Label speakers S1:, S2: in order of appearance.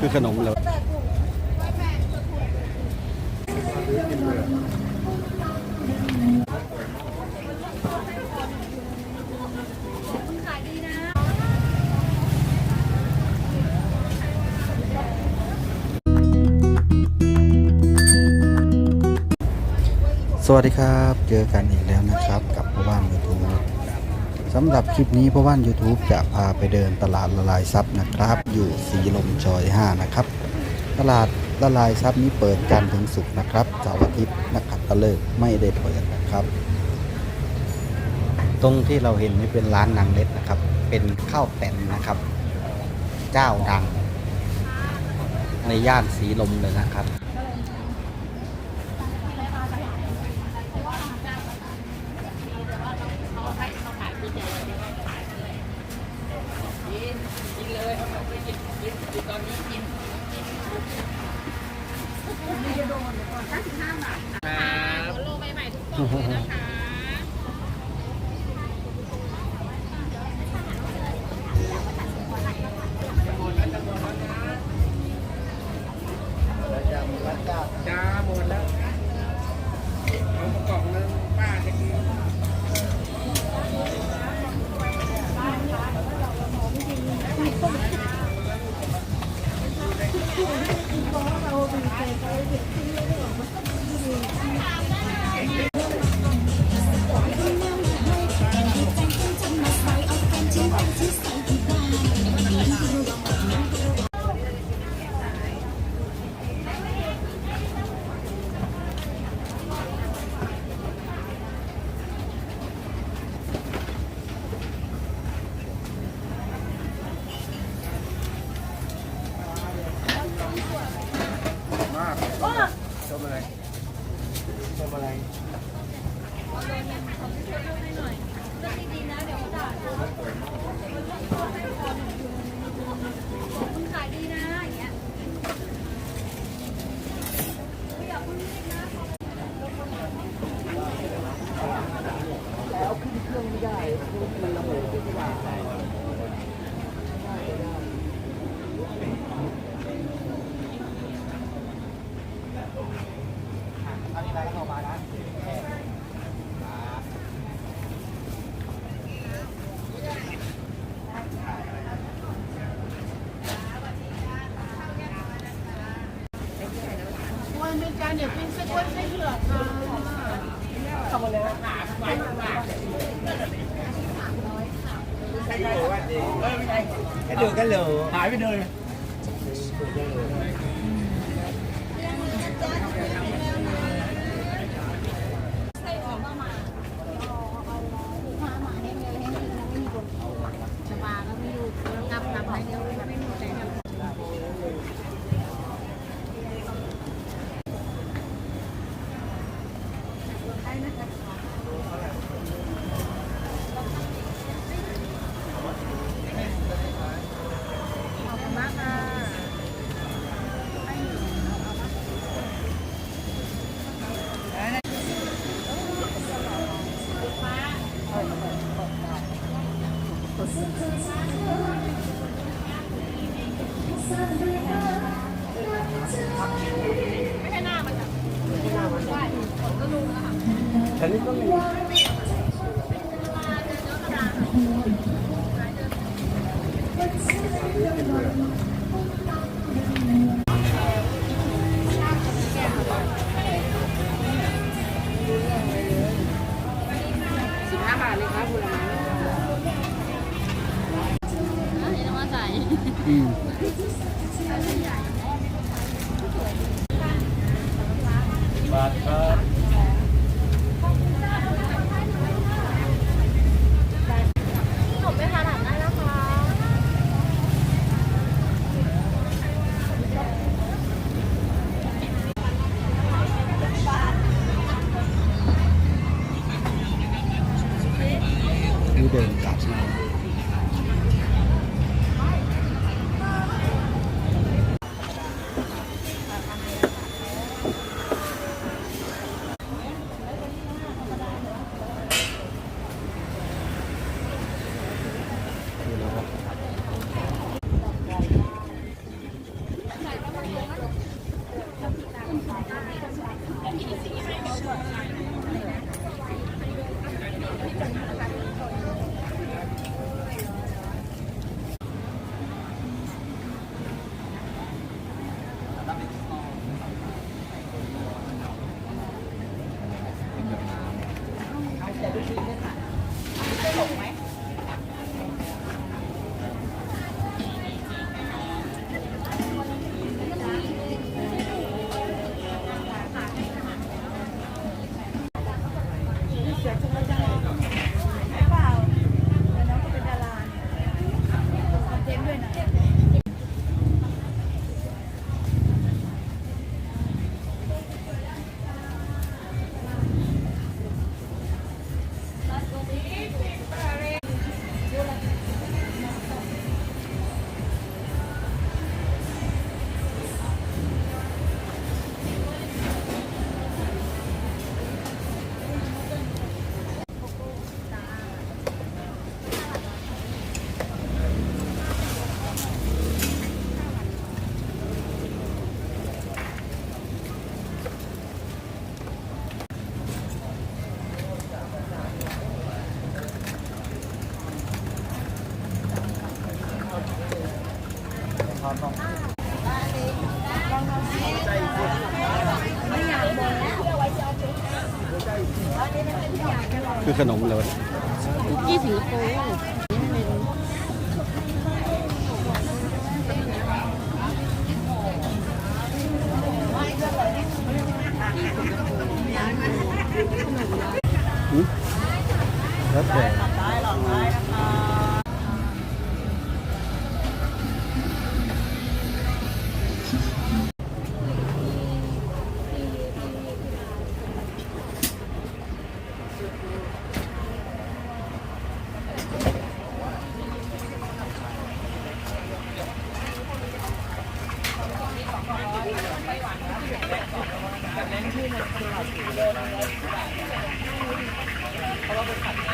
S1: คือขนมเลยสวัสดีครับ เจอกันอีกแล้วนะครับกับพ่อบ้าน YouTube สำหรับคลิปนี้พ่อบ้าน YouTube จะพาไปเดินตลาดละลายซับนะครับ อยู่สีลมซอย 5 นะครับ ตลาดละลายซับนี้เปิดจันทร์ถึงศุกร์นะครับเสาร์อาทิตย์นักขัตฤกษ์ไม่ได้เปิดนะครับ ตรงที่เราเห็นนี่เป็นร้านนางเล็ดนะครับ เป็นข้าวแตนนะครับ เจ้าดัง ในย่านสีลมเลยนะครับ
S2: ดีๆนะเดี๋ยวจะา
S3: ยดีนะอย่างเงี้ย
S4: วันเป็นจาน เดี๋ยวเป็นไส้กล้วยไส้เผือกค่ะทำอะไรนะ
S2: ให้ดูกันเลยหายไปเลย
S3: ไส้ออกมามาพาหมาให้เลยให้เลยไม่มีคนชบาก็ไม่อยู่กลับกลับไปเดียวไม่หมดเลย ขอบคุณมากค่ะ
S2: ไม่
S4: ใช่หน้ามั
S3: นอะไม่ใช่
S1: ห
S2: น้า
S3: มันก็ลุงแล้วค่ะ
S1: ฉันนี่ก็มี bye. คือขนมเลยวะ
S3: คุกกี้สิงคโปร์นี่เป็น
S1: แล้วแต่ Vamos a